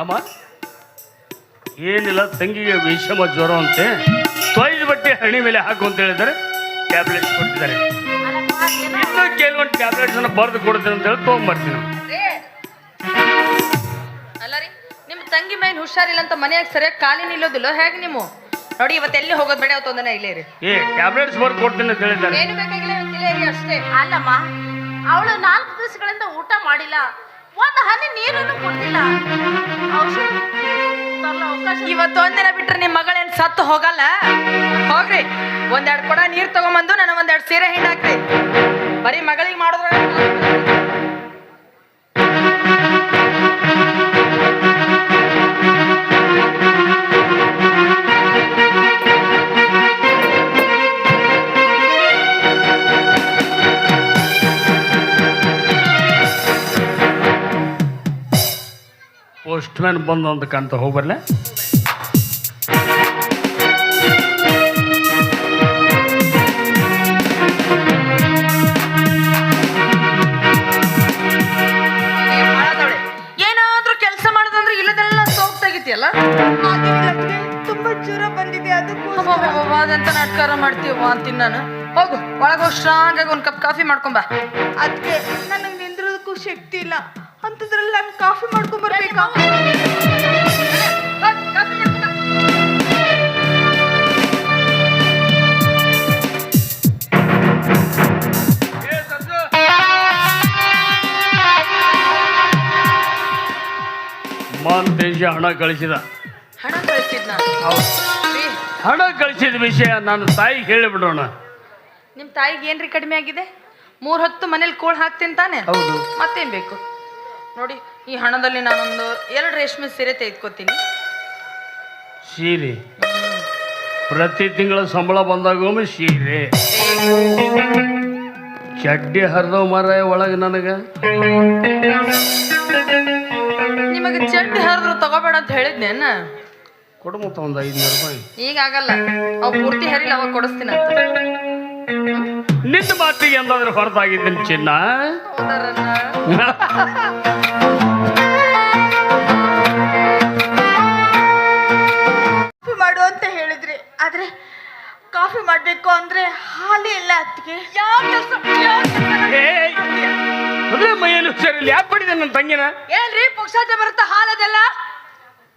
ಅಮ್ಮ? ಏನಿಲ್ಲ ತಂಗಿಗೆ ವಿಷಮ ಜ್ವರ ಅಂತೆ. ತೊಯ್ದು ಬಟ್ಟೆ ಹಣಿ ಮೇಲೆ ಹಾಕು ಅಂತ ಹೇಳಿದ್ದಾರೆ. ಟ್ಯಾಬ್ಲೆಟ್ಸ್ ಕೊಟ್ಟಿದ್ದಾರೆ ಇನ್ನು ಕೆಲವೊಂದು ಟ್ಯಾಬ್ಲೆಟ್ಸ್ ಅನ್ನು ಬರೆದು ಕೊಡ್ತೀನಿ ಅಂತ ಹೇಳಿ ತೊಗೊಂಬರ್ತೀನಿ ಅಲ್ಲ ರೀ ನಿಮ್ಮ ತಂಗಿ ಮೈನ್ ಹುಷಾರಿಲ್ಲ ಅಂತ ಮನೆಯಾಗ ಸರಿಯಾಗಿ ಖಾಲಿ ನಿಲ್ಲೋದಿಲ್ಲ ಹೇಗೆ ನೀವು? ನೋಡಿ ಇವತ್ತು ಎಲ್ಲಿ ಹೋಗೋದು ಬೇಡ ಅವತ್ತು ಒಂದನೇ ಇಲ್ಲೇ ರೀ ಏ ಟ್ಯಾಬ್ಲೆಟ್ಸ್ ಬರೆದು ಕೊಡ್ತೀನಿ ಅಂತ ಹೇಳಿದ್ದಾರೆ. ಏನು ಬೇಕಾಗಿಲ್ಲ ಇವತ್ತು ಇಲ್ಲೇ ಅಷ್ಟೇ. ಅಲ್ಲಮ್ಮ ಅವಳು ನಾಲ್ಕು ದಿವಸಗಳಿಂದ ಊಟ ಮಾಡಿಲ್ಲ. ಒಂದು ಹನಿ ನೀರನ್ನು ಕೊಡ್ತಿಲ್ಲ ಔಷಧ ತರಲು ಅವಕಾಶ ಇವತ್ತು ಒಂದಿನ ಬಿಟ್ರೆ ನಿಮ್ಮ ಮಗಳೇನು ಸತ್ತು ಹೋಗಲ್ಲ? ಹೋಗ್ರಿ. ಒಂದೆರಡು ಕೊಡ ನೀರು ತಗೊಂಬಂದು ನಾನು ಒಂದೆರಡು ಸೀರೆ ಹಿಂಡಾಕ್ರಿ ಬರೀ ಮಗಳಿಗೆ ಮಾಡಿದ್ರ ಪೋಸ್ಟ್ಮ್ಯಾನ್ ಬಂದ ಅಂತ ಕಾಣ್ತಾ ಹೋಗ್ಬರ್ಲೆ ಅತ್ತಿಗೆ ತುಂಬಾ ಜ್ವರ ಬಂದಿದೆ ಅದಕ್ಕೂ ಅದಂತ ನಾಟಕಾರ ಮಾಡ್ತೀವ ಅಂತೀನಿ ನಾನು. ಹೋಗು ಒಳಗೆ ಹೋಗಿ ಸ್ಟ್ರಾಂಗ್ ಆಗಿ ಒಂದು ಕಪ್ ಕಾಫಿ ಮಾಡ್ಕೊಂಬ ಅದಕ್ಕೆ ನನಗೆ ನಿಂದ್ರದಕ್ಕೂ ಶಕ್ತಿ ಇಲ್ಲ. ಅಂತದ್ರಲ್ಲಿ ನಾನು ಕಾಫಿ ಮಾಂತೇಶ ಹಣ ಕಳಿಸಿದ. ಹಣ ಕಳಿಸಿದ್ನ? ಹಣ ಕಳಿಸಿದ ವಿಷಯ ನನ್ನ ತಾಯಿಗೆ ಹೇಳಿಬಿಡೋಣ. ನಿಮ್ಮ ತಾಯಿಗೆ ಏನ್ರಿ ಕಡಿಮೆ ಆಗಿದೆ? ಮೂರ್ ಹತ್ತು ಮನೇಲಿ ಕೋಳ್ ಹಾಕ್ತೀನಿ ತಾನೆ? ಹೌದು. ಮತ್ತೇನ್ ಬೇಕು? ನೋಡಿ ಈ ಹಣದಲ್ಲಿ ನಾನೊಂದು ಎರಡು ರೇಷ್ಮೆ ಸೀರೆ ತೆಗೆದುಕೊತೀನಿ. ಸೀರೆ. ಪ್ರತಿ ತಿಂಗಳ ಸಂಬಳ ಬಂದಾಗೊಮ್ಮೆ ಸೀರೆ. ಚಡ್ಡಿ ಹರಿದವ್ ಮರ ಒಳಗೆ ನನಗೆ. ನಿಮಗೆ ಚಡ್ಡಿ ಹರಿದ್ರು ತಗೋಬೇಡ ಅಂತ ಹೇಳಿದ್ನೇನ ಕೊಡು ಮತ್ತ ಒಂದು ಐದುನೂರು ರೂಪಾಯಿ. ಈಗ ಆಗಲ್ಲ. ಅವ್ ಪೂರ್ತಿ ಹರಿಲ್ಲ ಅವಾಗ ಕೊಡಿಸ್ತೀನಿ ಅಂತ. ನಿನ್ನ ಮಾತಿಗೆ ಎಂದಾದ್ರೂ ಹೊರತಾಗಿದ್ದೀನಿ ಚಿನ್ನ. ಹೌದಾರಣ್ಣ? ಕಾಫಿ ಮಾಡು ಅಂತ ಹೇಳಿದ್ರಿ. ಆದ್ರೆ ಕಾಫಿ ಮಾಡ್ಬೇಕು ಅಂದ್ರೆ ಹಾಲೇ ಇಲ್ಲ ಅತ್ತಿಗೆ. ಏಯ್! ಅದೇ ಮೈಯಲ್ಲಿ ಹುಷಾರಿಲ್ಲ ಯಾಕೆ ಪಡಿದೆ ನನ್ನ ತಂಗಿನ? ಏನ್ರಿ ಪುಕ್ಷಾಟ ಬರುತ್ತಾ ಹಾಲದೆಲ್ಲ?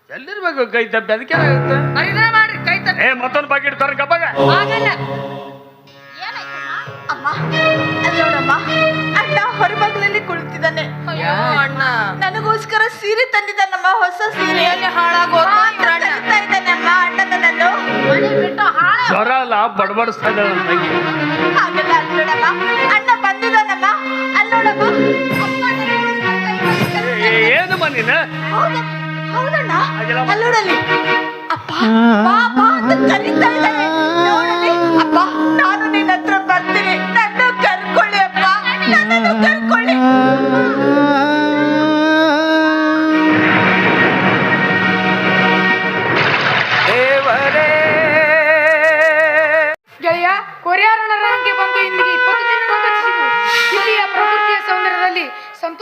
ಎಲ್ಲಿರ್ಬೇಕು ಕೈ ತಪ್ಪಿ? ಅದಕ್ಕೆ ಏನಾಗುತ್ತೆ ಮರಿದ್ರೆ ಮಾಡ್ರಿ ಕೈ ತಪ್ಪಿ. ಏ ಮತ್ತೊಂದು ಪಾಕಿಟ್ ತರ ಕಬ್ಬಾಗ ಆಗಲ್ಲ ಅಮ್ಮ ಅಲ್ಲಿ ನೋಡಮ್ಮ ಅಣ್ಣ ಹೊರಬಗ್ಲಲ್ಲಿ ಕುಳಿತಿದ್ದಾನೆ. ಅಯ್ಯೋ ಅಣ್ಣ. ನನಗೋಸ್ಕರ ಸೀರೆ ತಂದಿದ್ದಾನಮ್ಮ ಹೊಸ ಸೀರೆ. ಎಲ್ಲಿ ಹಾಳಾಗೋದ್ನ ಹಾ, ಇವ್ರ ಅಣ್ಣ? ಕರೀತಾ ಇದ್ದಾನಮ್ಮ ಅಣ್ಣನ ನಾನು ಮನೆ ಬಿಟ್ಟು ಹಾಳೆ. ಜ್ವರ ಅಲ್ಲ ಬಡಬಡಿಸ್ತಾ ಇದ್ದಾನೆ ಹಾಗಲ್ಲ ಅಲ್ಲಿ ನೀನು? ಹೌದಣ್ಣ? ಅಪ್ಪ ಬಾ ಬಾ ಅಂತ ಕರೀತಾ ಇದ್ದಾನೆ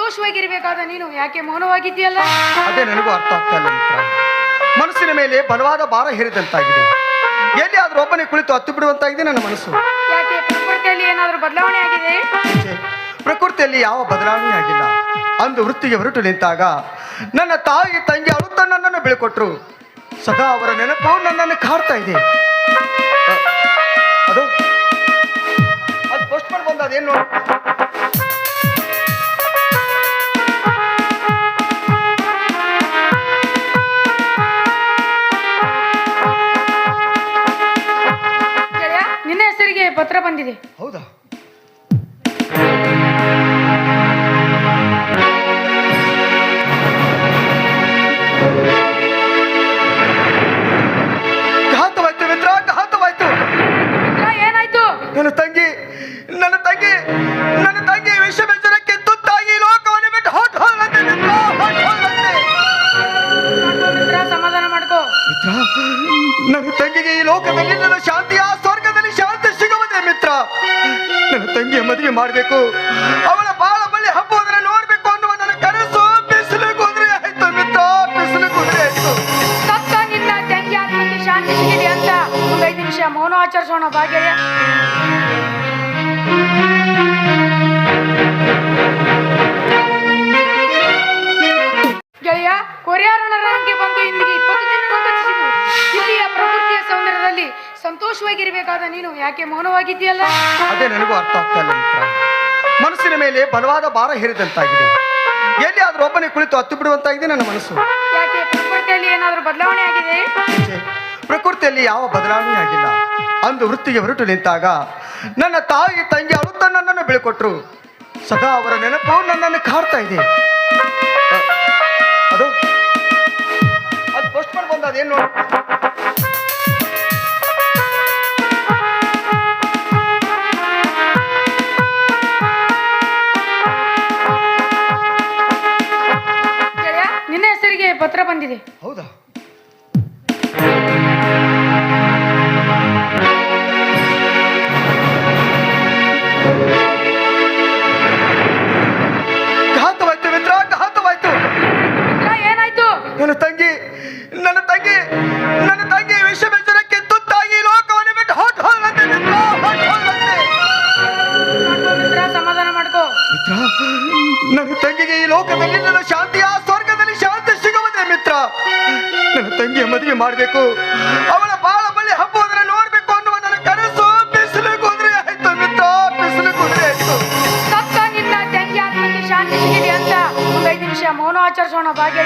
ಸಂತೋಷವಾಗಿರಬೇಕಾದ ನೀನು. ಯಾಕೆ ಮೌನವಾಗಿದ್ದೀಯಲ್ಲ? ಅದೇ ನನಗೂ ಅರ್ಥ ಆಗ್ತಾ ಇಲ್ಲ ಮಿತ್ರ. ಮನಸ್ಸಿನ ಮೇಲೆ ಬಲವಾದ ಭಾರ ಹೇರಿದಂತಾಗಿದೆ. ಎಲ್ಲಿ ಆದ್ರೂ ಒಬ್ಬನೇ ಕುಳಿತು ಹತ್ತು ಬಿಡುವಂತಾಗಿದೆ ನನ್ನ ಮನಸ್ಸು. ಯಾಕೆ ಪ್ರಕೃತಿಯಲ್ಲಿ ಏನಾದರೂ ಬದಲಾವಣೆ ಆಗಿದೆ? ಛೆ, ಪ್ರಕೃತಿಯಲ್ಲಿ ಯಾವ ಬದಲಾವಣೆ ಆಗಿಲ್ಲ. ಅಂದು ವೃತ್ತಿಗೆ ಹೊರಟು ನಿಂತಾಗ ನನ್ನ ತಾಯಿ ತಂಗಿ ಅಳುತ್ತ ನನ್ನನ್ನು ಬೀಳ್ಕೊಟ್ರು. ಸದಾ ಅವರ ನೆನಪು ನನ್ನನ್ನು ಕಾಡ್ತಾ ಇದೆ. ಅ, ಅದು? ಅದು ಪೋಸ್ಟ್ ಬಂದ ಅದೇನು ನೋಡಿ. ಮದುವೆ ಮಾಡಬೇಕು. ಅವಳ ಬಾಳ ಬಳಿ ಹಬ್ಬುವುದನ್ನ ನೋಡ್ಬೇಕು ಅನ್ನುವ ನನ್ನ ಕನಸು. ಬಿಸಿಲು ಕುದುರೆ ಆಯ್ತು ಮಿತ್ರ ಬಿಸಿಲು ಕುದುರೆ ಆಯ್ತು. ನಿನ್ನ ತಂಗಿ ಆತ್ಮಕ್ಕೆ ಶಾಂತಿ ಸಿಗಲಿ ಅಂತ ಒಂದೈದು ನಿಮಿಷ ಮೌನ ಆಚರಿಸೋಣ ಭಾಗ್ಯ ಗೆಳೆಯ ಕೊರಿಯಾರಣರಂಗೆ ಸಂತೋಷವಾಗಿರಬೇಕಾದ ನೀನು ಯಾಕೆ ಮೌನವಾಗಿದ್ದೀಯಲ್ಲ? ಅದೇ ನನಗೂ ಅರ್ಥ ಆಗ್ತಾ ಇಲ್ಲ ಮಿತ್ರ. ಮನಸ್ಸಿನ ಮೇಲೆ ಬಲವಾದ ಭಾರ ಹೇರಿದಂತಾಗಿದೆ. ಎಲ್ಲಿ ಆದ್ರೂ ಒಬ್ಬನೇ ಕುಳಿತು ಹತ್ತು ಬಿಡುವಂತಾಗಿದೆ ನನ್ನ ಮನಸ್ಸು. ಯಾಕೆ ಪ್ರಕೃತಿಯಲ್ಲಿ ಏನಾದರೂ ಬದಲಾವಣೆ ಆಗಿದೆ? ಛೆ, ಪ್ರಕೃತಿಯಲ್ಲಿ ಯಾವ ಬದಲಾವಣೆ ಆಗಿಲ್ಲ. ಅಂದು ವೃತ್ತಿಗೆ ಹೊರಟು ನಿಂತಾಗ ನನ್ನ ತಾಯಿ ತಂಗಿ ಅಳುತ್ತ ನನ್ನನ್ನು ಬೀಳ್ಕೊಟ್ರು. ಸದಾ ಅವರ ನೆನಪು ನನ್ನನ್ನು ಕಾಡ್ತಾ ಇದೆ. ಅ, ಅದು ಅದು? ಪತ್ರ ಬಂದಿದೆ. ಹೌದಾ? ಘಾತವಾಯ್ತು ಮಿತ್ರ ಘಾತವಾಯ್ತು. ಮಿತ್ರ ಏನಾಯ್ತು? ನನ್ನ ತಂಗಿ ನನ್ನ ತಂಗಿ ನನ್ನ ತಂಗಿ ವಿಷ ಬೆಂಜರಕ್ಕೆ ತುತ್ತಾಗಿ ಲೋಕವನ್ನು ಬಿಟ್ಟು ಹೊಟ್ಟು ಹೋದಂತೆ ಮಿತ್ರ ಹೊಟ್ಟು ಹೋದಂತೆ ಮಾಡ್ಕೋ ಮಿತ್ರ ಸಮಾಧಾನ ಮಾಡ್ಕೋ. ಮಿತ್ರ ನನ್ನ ತಂಗಿಗೆ ಈ ಲೋಕದಲ್ಲಿ ನನ್ನ ಶಾಂತಿ ನನ್ನ ತಂಗಿಯ ಮದುವೆ ಮಾಡಬೇಕು. ಅವಳ ಬಾಳ ಬಳಿ ಹಬ್ಬ ನೋಡ್ಬೇಕು ಅನ್ನುವ ನನ್ನ ಕನಸು. ಬಿಸಿಲು ಕುದುರೆ ಆಯ್ತು ಮಿತ್ರ ಬಿಸಿಲು ಕುದುರೆ ಆಯ್ತು. ತಕ್ಕ ನಿನ್ನ ತಂಗಿ ಆತ್ಮಕ್ಕೆ ಶಾಂತಿ ಸಿಗಲಿ ಅಂತ ಒಂದು ನಿಮಿಷ ಮೌನ ಆಚರಿಸೋಣ ಭಾಗ್ಯ